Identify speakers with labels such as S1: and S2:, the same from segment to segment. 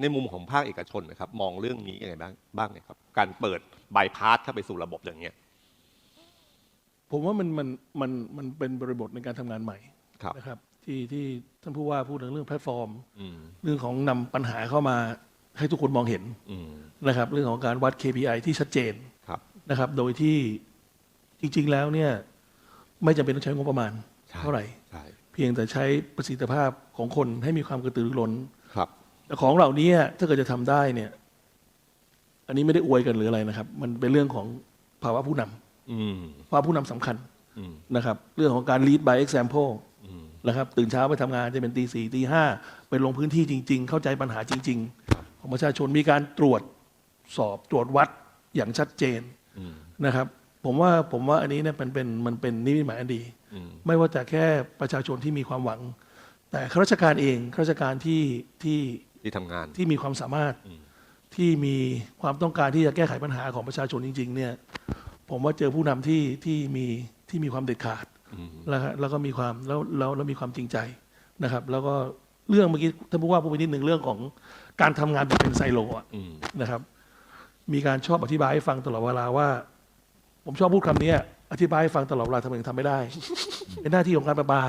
S1: ในมุมของภาคเอกชนนะครับ มองเรื่องนี้ยังไงบ้างบ้างเนี่ยครับ การเปิดบายพาสเข้าไปสู่ระบบอย่างเงี้ย
S2: ผมว่ามันมันมันมันเป็นบริบทในการทำงานใหม่
S1: ครับ
S2: นะครับ ที่ที่ท่านผู้ว่าพูดถึงเรื่องแพลตฟอร์ม
S1: อืม
S2: เรื่องของนำปัญหาเข้ามาให้ทุกคนมองเห็น
S1: อืม
S2: นะครับ เรื่องของการวัด KPI ที่ชัดเจน
S1: ครับ
S2: นะครับ โดยที่จริง ๆ แล้วเนี่ย ไม่จำเป็นต้องใช้งบประมาณ
S1: ใช่
S2: เท่าไหร่
S1: ใช่
S2: เพียงแต่ใช้ประสิทธิภาพของคนให้มีความกระตือรือร้น
S1: ครับ
S2: แต่ของเหล่านี้ถ้าเกิดจะทำได้เนี่ย อันนี้ไม่ได้อวยกันหรืออะไรนะครับ มันเป็นเรื่องของภาวะผู้นำ
S1: อืม
S2: ภาวะผู้นำสำคัญ
S1: อืม
S2: นะครับ เรื่องของการ lead by example
S1: อืม
S2: นะครับตื่นเช้าไปทำงานจะเป็นตีสี่ตีห้าไปลงพื้นที่จริง ๆ เข้าใจปัญหาจริง ๆ ของประชาชนมีการตรวจสอบตรวจวัดอย่างชัดเจน
S1: อืม
S2: นะครับ ผมว่าผมว่าอันนี้เนี่ยมันเป็นมันเป็นนิมิตหมายอันดี
S1: อืม
S2: ไม่ว่าแต่แค่ประชาชนที่มีความหวัง แต่ข้าราชการเองข้าราชการที่ที่
S1: ที่ทำงาน
S2: ที่มีความสามารถ
S1: อืม
S2: ที่มีความต้องการที่จะแก้ไขปัญหาของประชาชนจริง ๆ เนี่ย ผมว่าเจอผู้นำที่ที่มีที่มีความเด็ดขาด
S1: อืม
S2: แล้วฮะแล้วก็มีความแล้วแล้วแล้วมีความจริงใจนะครับ แล้วก็เรื่องเมื่อกี้ท่านผู้ว่าพูดไปนิดหนึ่งเรื่องของการทำงานแบบเป็นไซโลอะ
S1: อืม
S2: นะครับ มีการชอบอธิบายให้ฟังตลอดเวลาว่า ผมชอบพูดคำนี้อธิบายให้ฟังตลอดเวลาทำไมถึงทำไม่ได้ เป็นหน้าที่ของการประปา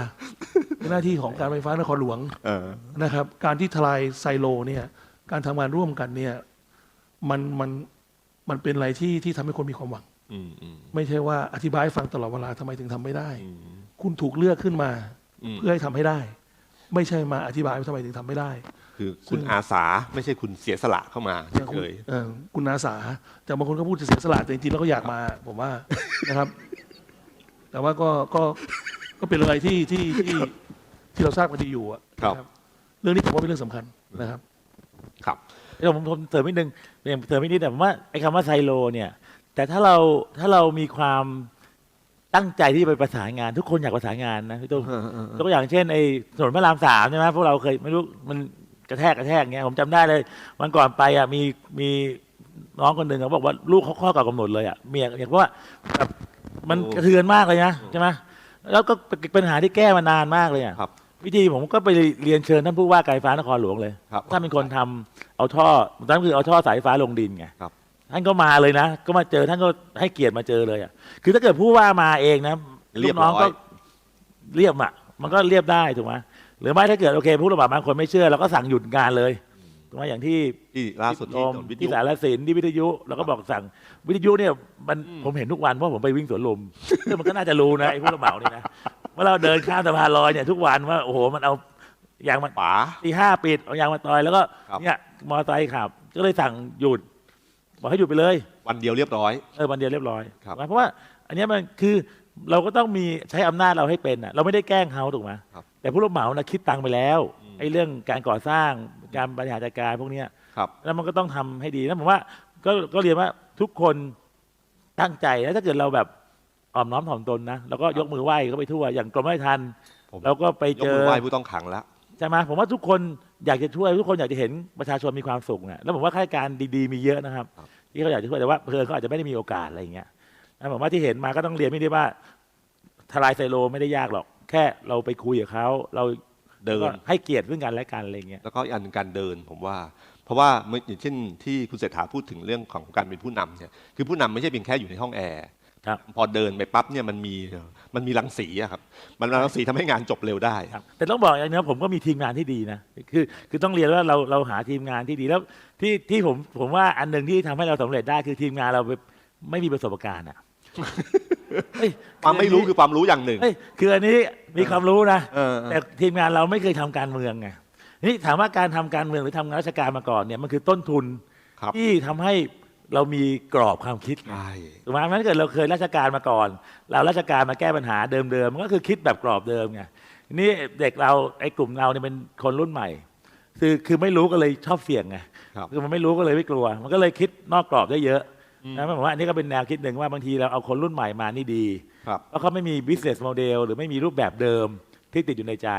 S2: เป็นหน้าที่ของการไฟฟ้านครหลวง
S1: เออ
S2: นะครับ การที่ทลายไซโลเนี่ย การทำงานร่วมกันเนี่ย มันมันมันเป็นอะไรที่ที่ทำให้คนมีความหวัง
S1: อืมอืม
S2: ไม่ใช่ว่าอธิบายให้ฟังตลอดเวลาทำไมถึงทำไม่ได้
S1: อืม
S2: คุณถูกเลือกขึ้นมา
S1: อืม
S2: เพื่อให้ทำให้ได้ ไม่ใช่มาอธิบายว่าทำไมถึงทำไม่ได้
S1: คือคุณอาสาไม่ใช่คุณเสียสละเข้ามา
S2: อย่างคุ
S1: เค
S2: ณ
S1: ย
S2: เอ่อคุณอาสาแต่บางคนก็พูดจะเสียสละแต่จริงๆแล้วก็อยากมาผมว่า นะครับ แต่ว่าก็ก็ก็เป็นอะไรที่ที่ที่ ที่เราทราบกันดีอยู่อะ
S1: ครับ
S2: นะเรื่องนี้ผมว่าเป็นเรื่องสำคัญนะครับ
S1: ครับ
S3: เดี๋ยวผมผมเสริมนิดนึงอย่างเสริมนิดนึงแต่ผมว่าไอ้คำว่าไซโลเนี่ย แต่ถ้าเราถ้าเรามีความตั้งใจที่จะไปประสานงาน ทุกคนอยากประสานงานนะพี่ตุ้ม ยกตัวอย่างเช่นไอ้ถนนพระรามสามใช่ไหมพวกเราเคยไม่รู้มันกระแทกกระแทกเงี้ยผมจำได้เลยวันก่อนไปอะมีมีน้องคนหนึ่งเขาบอกว่าลูกเขาข้อก่อกำหนดเลยอะเมียเนี่ยเพราะว่าแบบมัน
S1: โอ้
S3: กระเทือนมากเลยนะใช่ไหมแล้วก็เป็นปัญหาที่แก้มานานมากเลยอะ
S1: ครับ
S3: วิธีผมก็ไปเรียนเชิญท่านผู้ว่าการไฟฟ้านครหลวงเลย
S1: ครับ
S3: ท่านเป็นคนทำเอาท่อตอนนั้นคือเอาท่อสายไฟฟ้าลงดินไง
S1: ครับ
S3: ท่านก็มาเลยนะ ก็มาเจอท่านก็ให้เกียรติมาเจอเลยอะคือถ้าเกิดผู้ว่ามาเองนะ
S1: เรียบ
S3: ลูกน้อง
S1: ร้อ
S3: ก็
S1: ย
S3: เรียบอะมันก็เรียบได้ถูกไหมหรือไม่ถ้าเกิดโอเค ผู้ระบาดบางคนไม่เชื่อเราก็สั่งหยุดงานเลยถูกไหมอย่างที่
S1: ที่ล่าสุดที่
S3: ล
S1: ถ
S3: ม
S1: นนวิท
S3: ที่
S1: ยุ
S3: สารสินที่วิทยุเราก็บอกสั่งวิทยุเนี่ยมันผมเห็นทุกวันเพราะผมไปวิ่งสวนลมซึ่งมันก็น่าจะรู้นะไอ้ผู้ระเหมานี่นะ เมื่อเราเดินข้ามสะพานลอยเนี่ยทุกวันว่าโอ้โหมันเอายางมา
S1: ป๋า
S3: ตีห้าปิดเอายางมาต่อยแล้วก็
S1: ครับ
S3: เนี่ยมอเตอร์ไซค์ขับ ก็เลยสั่งหยุด บอกให้หยุดไปเลย
S1: วันเดียวเรียบร้อย
S3: เออวันเดียวเรียบร้อย
S1: ครับ
S3: เพราะว่า อันเนี้ยมันคือเราก็ต้องมีใช้อำนาจเราให้เป็นอะเราไม่ได้แกล้งเขาถูกไหม
S1: ครับ
S3: แต่ผู้รับเหมานะคิดตังค์ไปแล้ว
S1: อืม
S3: ไอ้เรื่องการก่อสร้างการบริหารจัดการพวกเนี้ย
S1: ครับ
S3: แล้วมันก็ต้องทำให้ดีนะผมว่าก็ก็เรียนว่าทุกคนตั้งใจแล้วถ้าเกิดเราแบบ อ่อมน้อมถ่อมตนนะแล้วก็ยกมือไหว้ก็ไปทั่ว อย่างกรมราชทัณฑ์
S1: ผม
S3: เราก็ไป
S1: ยก
S3: เจ
S1: มื
S3: อ
S1: อไหว้ผู้ต้องขังแล้ว
S3: ใช่ไหมผมว่าทุกคนอยากจะช่วยทุกคนอยากจะเห็นประชาชนมีความสุขนะแล้วผมว่าข้าราชการดีๆมีเยอะนะครับ
S1: ครับ
S3: ที่เขาอยากจะช่วยแต่ว่าเพลินเขาอาจจะไม่ได้มีโอกาสอะไรอย่างเงี้ยนะผมว่าที่เห็นมาก็ต้องเรียนไม่ได้ว่า ทลายไซโลไม่ได้ยากหรอก แค่เราไปคุยกับเขาเรา
S1: เดิน
S3: ก็ให้เกียรติซึ่งกันและกันอะไรอย่างเงี้ย
S1: แล้วก็อีกอันหนึ่งการเดินผมว่า เพราะว่าเมื่ออย่างเช่นที่คุณเศรษฐาพูดถึงเรื่องของการเป็นผู้นำเนี่ยคือผู้นำไม่ใช่เพียงแค่อยู่ในห้องแอร์
S3: ครับ
S1: พอเดินไปปั๊บเนี่ยมันมีมันมีรังสีอะครับ มันรังสีทำให้งานจบเร็วได้
S3: ครับแต่ต้องบอกอย่างนี้นะผมก็มีทีมงานที่ดีนะคือคือต้องเรียนว่าเราเราหาทีมงานที่ดีแล้วที่ที่ผมผมว่าอันหนึ่งที่ทำให้เราสำเร็จได้คือทีมงานเราไม่มีประสบการณ์อะเฮ้ย
S1: ความไม่รู้คือความรู้อย่างหนึ่ง
S3: เฮ้ยคืออันนี้มีความรู้นะ
S1: เออ
S3: แต่ทีมงานเราไม่เคยทำการเมืองไงนี่ถามว่าการทำการเมืองหรือทำงานราชการมาก่อนเนี่ยมันคือต้นทุน
S1: ครับ
S3: ที่ทำให้ เรามีกรอบความคิดไง
S1: ใช่
S3: ถูกไหมถ้าเกิดเราเคยราชการมาก่อน เราราชการมาแก้ปัญหาเดิมๆมันก็คือคิดแบบกรอบเดิมไงทีนี่เด็กเราไอ้กลุ่มเราเนี่ยเป็นคนรุ่นใหม่ คือคือไม่รู้ก็เลยชอบเสี่ยงไง
S1: ครับ
S3: คือมันไม่รู้ก็เลยไม่กลัว มันก็เลยคิดนอกกรอบได้เยอะนะผมว่าอันนี้ก็เป็นแนวคิดหนึ่งว่าบางทีเราเอาคนรุ่นใหม่มานี่ดี
S1: ครับ
S3: เพราะเขาไม่มี business model หรือไม่มีรูปแบบเดิมที่ติดอยู่ในใจ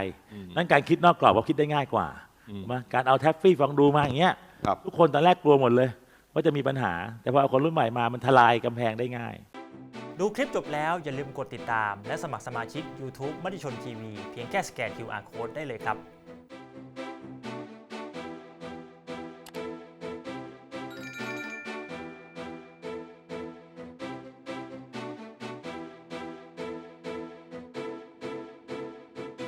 S3: นั้นการคิดนอกกรอบเขาคิดได้ง่ายกว่า
S1: อืม
S3: ถูกไหมการเอาแท็ฟฟี่ฟองดูมาอย่างเงี้ย
S1: ครับ
S3: ทุกคนตอนแรกกลัวหมดเลย ก็จะมีปัญหา แต่พอเอาคนรุ่นใหม่มามันทลายกำแพงได้ง่าย
S4: ดูคลิปจบแล้วอย่าลืมกดติดตาม และสมัครสมาชิก YouTube มติชนทีวีเพียงแค่สแกน QR Code ได้เลยครับ